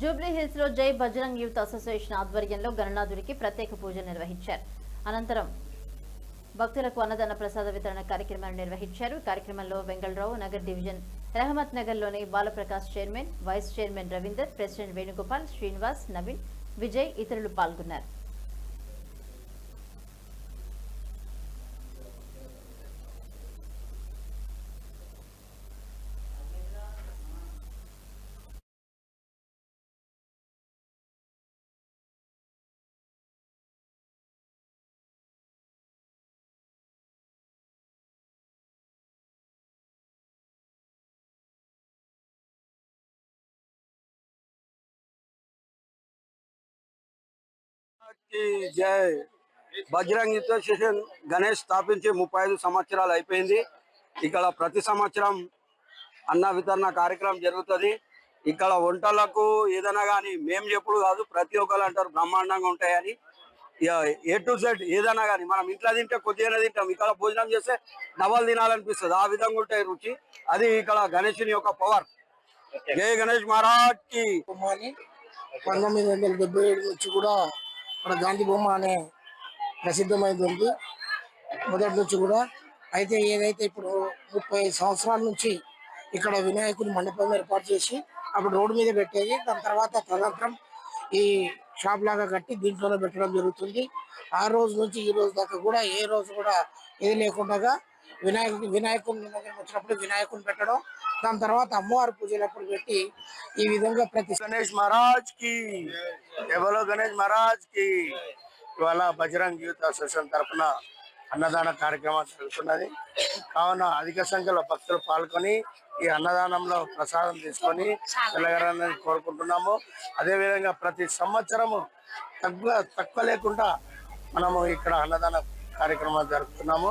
Jubilee హిల్స్లో జై Bajrang youth association ఆధ్వర్యంలో గణనాథుడికి ప్రత్యేక పూజ నిర్వహించారు. అనంతరం భక్తులకు అన్నదాన ప్రసాద వితరణ కార్యక్రమాన్ని నిర్వహించారు. కార్యక్రమంలో వెంగళరావు నగర్ డివిజన్ రహమత్ నగర్లోని Balaprakash chairman vice chairman Ravinder president Venugopal Srinivas Naveen Vijay ఇతరులు పాల్గొన్నారు. జై బజరంగ్ అసోసియేషన్ గణేష్ స్థాపించి ముప్పై ఐదు సంవత్సరాలు అయిపోయింది ఇక్కడ ప్రతి సంవత్సరం అన్న వితరణ కార్యక్రమం జరుగుతుంది ఇక్కడ వంటలకు ఏదైనా కానీ మేము చెప్పుడు కాదు ప్రతి ఒక్కరు అంటారు బ్రహ్మాండంగా ఉంటాయని ఏ టు సెట్ ఏదైనా కానీ మనం ఇంట్లో తింటే కొద్దిగానే తింటాం ఇక్కడ భోజనం చేస్తే డబల్ తినాలనిపిస్తుంది ఆ విధంగా ఉంటాయి రుచి. అది ఇక్కడ గణేషుని యొక్క పవర్. జై గణేష్ మహారాజ్కి పంతొమ్మిది వందల డెబ్బై ఏడు నుంచి కూడా ఇక్కడ గాంధీ బొమ్మ అనే ప్రసిద్ధమైంది. ఉంది మొదటి నుంచి కూడా అయితే ఏదైతే ఇప్పుడు ముప్పై సంవత్సరాల నుంచి ఇక్కడ వినాయకుని మండపం ఏర్పాటు చేసి అప్పుడు రోడ్డు మీద పెట్టేది దాని తర్వాత తదనంతరం ఈ షాప్ లాగా కట్టి దీంట్లోనే పెట్టడం జరుగుతుంది. ఆ రోజు నుంచి ఈ రోజు దాకా కూడా ఏ రోజు కూడా ఏది లేకుండా వినాయకుడి వినాయకుని వచ్చినప్పుడు వినాయకుని పెట్టడం దాని తర్వాత అమ్మవారి పూజలప్పుడు పెట్టి ఈ విధంగా ప్రతి గణేష్ మహారాజ్కి. ఎవరో గణేష్ మహారాజ్కి. ఇవాళ బజరంగ్ యూత్ అసోసియేషన్ తరఫున అన్నదాన కార్యక్రమం జరుగుతున్నది. కావున అధిక సంఖ్యలో భక్తులు పాల్గొని ఈ అన్నదానంలో ప్రసాదం తీసుకొని వెళ్ళగలని కోరుకుంటున్నాము. అదేవిధంగా ప్రతి సంవత్సరము తక్కువ తక్కువ లేకుండా మనము ఇక్కడ అన్నదాన కార్యక్రమాలు జరుపుతున్నాము.